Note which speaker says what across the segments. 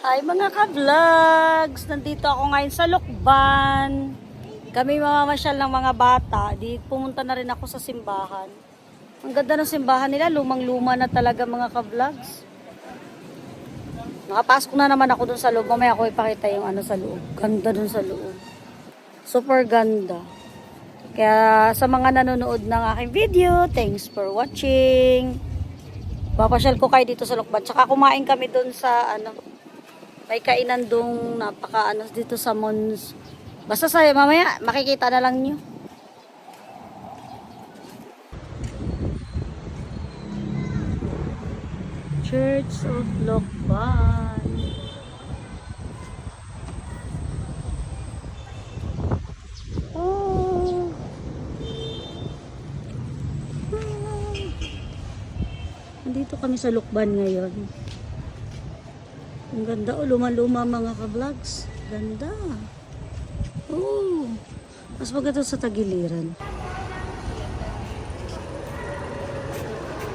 Speaker 1: mga ka-vlogs! Nandito ako ngayon sa Lukban. Kami mamamasyal ng mga bata. Di pumunta na rin ako sa simbahan. Ang ganda ng simbahan nila. Lumang-luma na talaga mga ka-vlogs. Nakapasok na naman ako dun sa loob. Mamaya ako ipakita yung ano sa loob. Ganda dun sa loob. Super ganda. Kaya sa mga nanonood ng aking video, thanks for watching. Papasyal ko kayo dito sa Lukban. Tsaka kumain kami dun sa ano, may kainan dong napaka ano dito sa Mons. Basta sa mamaya makikita na lang nyo. Church of Lokban. Oh. Nandito kami sa Lukban ngayon. Ang ganda o, luma-luma mga ka-vlogs. Ganda. Oo. Mas maganda sa tagiliran.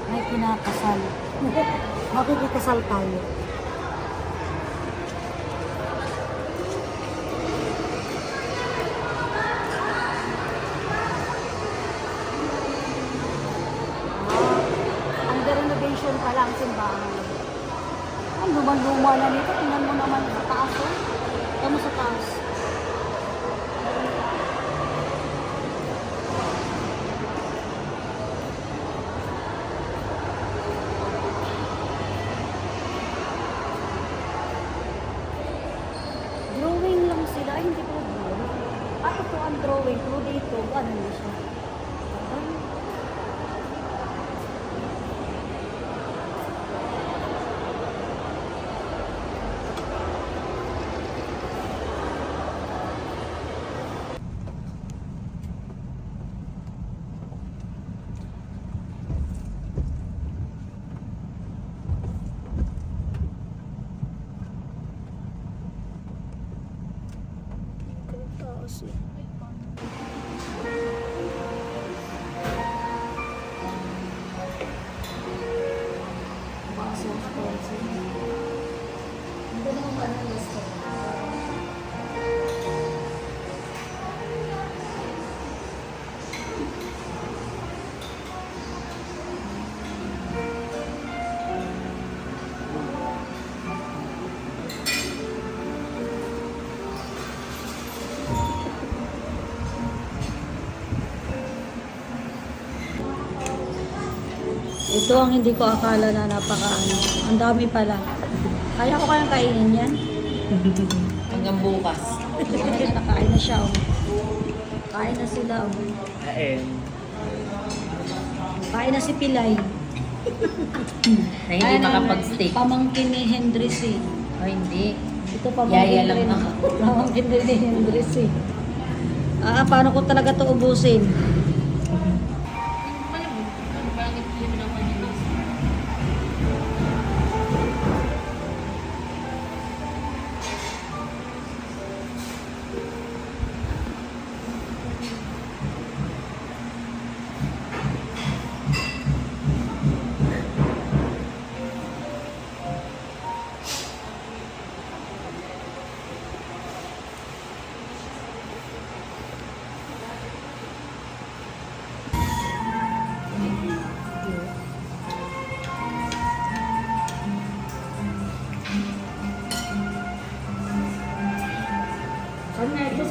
Speaker 1: May kinakasal. Makikikasal tayo. Ah, under renovation pa lang simbahan. Ang lumang-luma na nito. Tingnan mo naman sa taas. Oh. Tingnan mo sa taas. Drawing lang sila. Hindi ko drawing. Ah, ito ang drawing. Pero dito, ano na siya? Ah, Ang Ito ang hindi ko akala na napakaano. Ang dami pala. Kaya ko kayang kainin yan.
Speaker 2: Hanggang bukas.
Speaker 1: Nakain na siya. Oh. Kain na sila. Oh.
Speaker 2: Kain.
Speaker 1: Kain na si Pilay.
Speaker 2: Na hindi makapag-steak.
Speaker 1: Pamangkin ni Hendris eh.
Speaker 2: O hindi.
Speaker 1: Ito pamangkin
Speaker 2: Yaya lang
Speaker 1: rin.
Speaker 2: ako.
Speaker 1: Pamangkin rin ni Hendris eh. Ah, paano ko talaga to ubusin?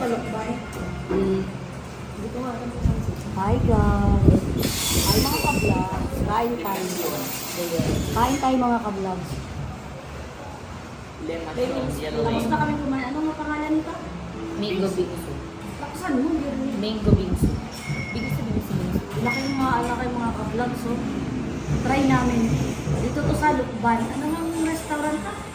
Speaker 1: Saan nga ito sa Lokbay?
Speaker 2: Hmm.
Speaker 1: Dito nga sa Hi guys! Hi mga ka-vlogs! Kain tayo. Kain tayo mga ka-vlogs. Tapos na kami kumain. Anong pangalan nito?
Speaker 2: Mango bingsu.
Speaker 1: Laksan mo, rin.
Speaker 2: Mango bingsu. Bingsu, bingsu, bingsu.
Speaker 1: Laki yung mga laki mga ka-vlogs. So, try namin. Dito to sa Lukban. Ano nga yung restaurant ka?